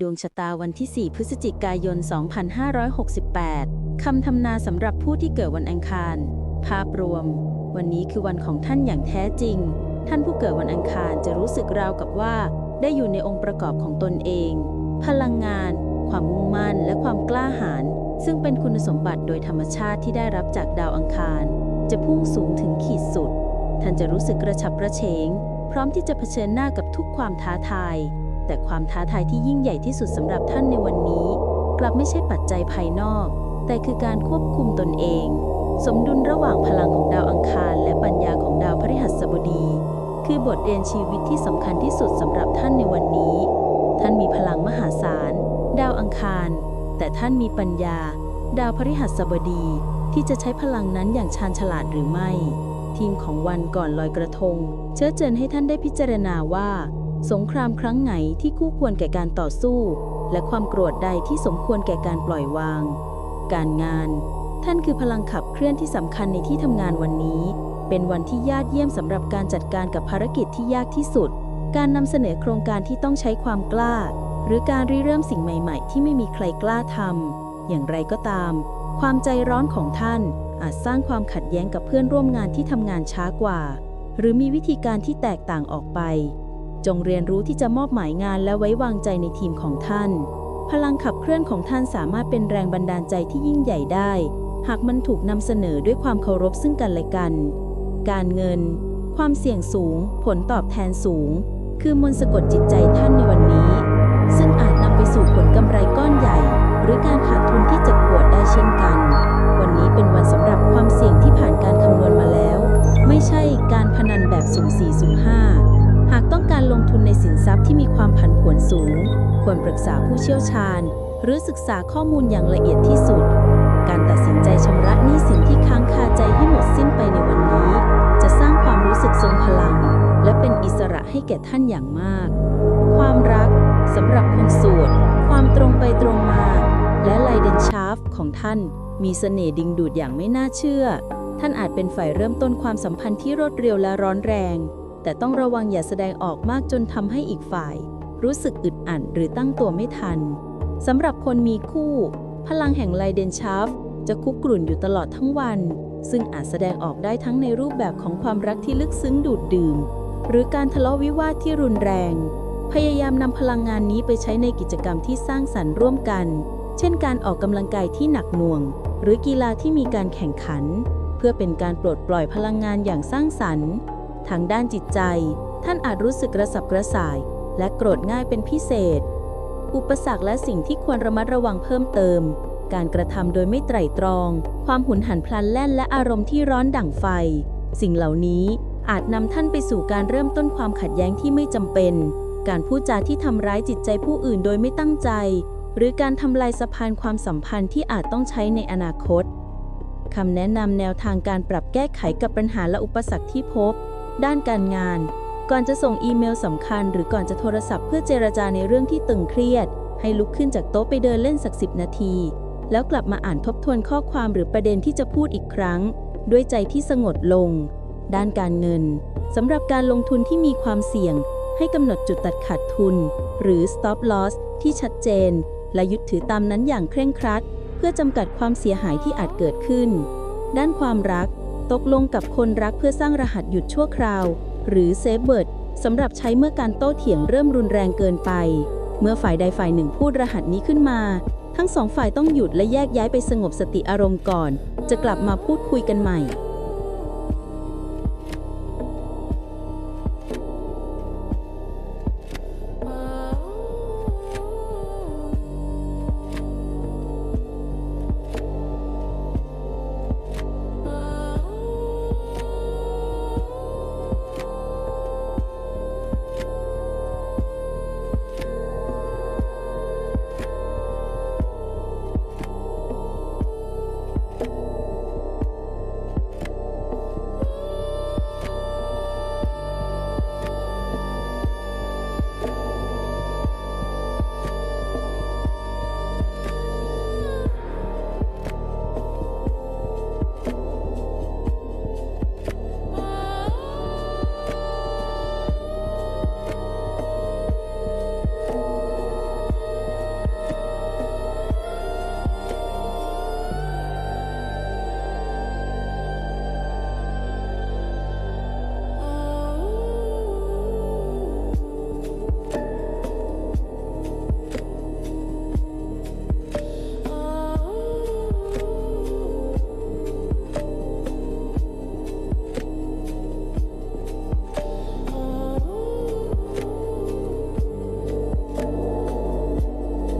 ดวงชะตาวันที่ 4 พฤศจิกายน 2568 คำทำนาสำหรับผู้ที่เกิดวันอังคาร ภาพรวม วันนี้คือวันของท่านอย่างแท้จริง ท่านผู้เกิดวันอังคารจะรู้สึกราวกับว่า ได้อยู่ในองค์ประกอบของตนเอง พลังงาน ความมุ่งมั่น และความกล้าหาญ ซึ่งเป็นคุณสมบัติโดยธรรมชาติที่ได้รับจากดาวอังคาร จะพุ่งสูงถึงขีดสุด ท่านจะรู้สึกกระฉับกระเฉง พร้อมที่จะเผชิญหน้ากับทุกความท้าทาย แต่ความท้าทายที่ยิ่งใหญ่ที่สุดสำหรับท่านในวันนี้ กลับไม่ใช่ปัจจัยภายนอก แต่คือการควบคุมตนเอง สมดุลระหว่างพลังของดาวอังคาร และปัญญาของดาวพฤหัสบดี คือบทเรียนชีวิตที่สำคัญที่สุดสำหรับท่านในวันนี้ ท่านมีพลังมหาศาล ดาวอังคาร แต่ท่านมีปัญญา ดาวพฤหัสบดี ที่จะใช้พลังนั้นอย่างชาญฉลาดหรือไม่ ทีมของวันก่อนลอยกระทง เชื้อเจิญให้ท่านได้พิจารณาว่า สงครามครั้งไหนที่คู่ควรแก่การต่อสู้ และความโกรธใดที่สมควรแก่การปล่อยวาง การงาน ท่านคือพลังขับเคลื่อนที่สำคัญในที่ทำงานวันนี้ เป็นวันที่ยอดเยี่ยมสำหรับการจัดการกับภารกิจที่ยากที่สุด การนำเสนอโครงการที่ต้องใช้ความกล้า หรือการริเริ่มสิ่งใหม่ ๆ ที่ไม่มีใครกล้าทำอย่างไรก็ตาม ความใจร้อนของท่านอาจสร้างความขัดแย้งกับเพื่อนร่วมงานที่ทำงานช้ากว่า หรือมีวิธีการที่แตกต่างออกไป จงเรียนรู้ที่จะมอบหมายงานและไว้วางใจในทีมของท่าน พลังขับเคลื่อนของท่านสามารถเป็นแรงบันดาลใจที่ยิ่งใหญ่ได้ หากมันถูกนำเสนอด้วยความเคารพซึ่งกันและกัน การเงิน ความเสี่ยงสูง ผลตอบแทนสูง คือมนสะกดจิตใจท่านในวันนี้ ซึ่งอาจนำไปสู่ผลกำไรก้อนใหญ่ หรือการขาดทุนที่เจ็บปวดได้เช่นกัน วันนี้เป็นวันสำหรับความเสี่ยงที่ผ่านการคำนวณมาแล้ว ไม่ใช่การพนันแบบสุ่มสี่สุ่มห้า หากต้องการลงทุนในสินทรัพย์ที่มีความผันผวนสูง ควรปรึกษาผู้เชี่ยวชาญ หรือศึกษาข้อมูลอย่างละเอียดที่สุด การตัดสินใจชำระหนี้สินที่ค้างคาใจให้หมดสิ้นไปในวันนี้ จะสร้างความรู้สึกทรงพลัง และเป็นอิสระให้แก่ท่านอย่างมาก ความรักสำหรับคนโสดความตรงไปตรงมา และไลเดนชาร์ฟของท่านมีเสน่ห์ดึงดูดอย่างไม่น่าเชื่อ ท่านอาจเป็นฝ่ายเริ่มต้นความสัมพันธ์ที่รวดเร็วและร้อนแรง แต่ต้องระวังอย่าแสดงออกมากจนทำให้อีกฝ่าย รู้สึกอึดอัดหรือตั้งตัวไม่ทันสำหรับคนมีคู่ พลังแห่งไลเดนชาร์ฟจะคุกกรุ่นอยู่ตลอดทั้งวัน ซึ่งอาจแสดงออกได้ทั้งในรูปแบบของความรักที่ลึกซึ้งดูดดื่ม หรือการทะเลาะวิวาทที่รุนแรง พยายามนำพลังงานนี้ไปใช้ในกิจกรรมที่สร้างสรรค์ร่วมกัน เช่น การออกกำลังกายที่หนักหน่วง หรือกีฬาที่มีการแข่งขัน เพื่อเป็นการปลดปล่อยพลังงานอย่างสร้างสรรค์ ทางด้านจิตใจ ท่านอาจรู้สึกกระสับกระส่าย และโกรธง่ายเป็นพิเศษ อุปสรรคและสิ่งที่ควรระมัดระวังเพิ่มเติม การกระทำโดยไม่ไตร่ตรอง ความหุนหันพลันแล่นและอารมณ์ที่ร้อนดั่งไฟ สิ่งเหล่านี้อาจนำท่านไปสู่การเริ่มต้นความขัดแย้งที่ไม่จำเป็น การพูดจาที่ทำร้ายจิตใจผู้อื่นโดยไม่ตั้งใจ หรือการทำลายสะพานความสัมพันธ์ที่อาจต้องใช้ในอนาคตคำแนะนำแนวทางการปรับแก้ไขกับปัญหาและอุปสรรคที่พบ ด้านการงาน ก่อนจะส่งอีเมลสำคัญ หรือก่อนจะโทรศัพท์เพื่อเจรจาในเรื่องที่ตึงเครียด ให้ลุกขึ้นจากโต๊ะไปเดินเล่นสักสิบนาที แล้วกลับมาอ่านทบทวนข้อความหรือประเด็นที่จะพูดอีกครั้ง ด้วยใจที่สงบลง ด้านการเงินสำหรับการลงทุนที่มีความเสี่ยง ให้กำหนดจุดตัดขาดทุน หรือ stop loss ที่ชัดเจน และยึดถือตามนั้นอย่างเคร่งครัด เพื่อจำกัดความเสียหายที่อาจเกิดขึ้น ด้านความรัก ตกลงกับคนรักเพื่อสร้างรหัสหยุดชั่วคราว หรือเซฟเบิร์ดสำหรับใช้เมื่อการโต้เถียงเริ่มรุนแรงเกินไป เมื่อฝ่ายใดฝ่ายหนึ่งพูดรหัสนี้ขึ้นมา ทั้งสองฝ่ายต้องหยุดและแยกย้ายไปสงบสติอารมณ์ก่อน จะกลับมาพูดคุยกันใหม่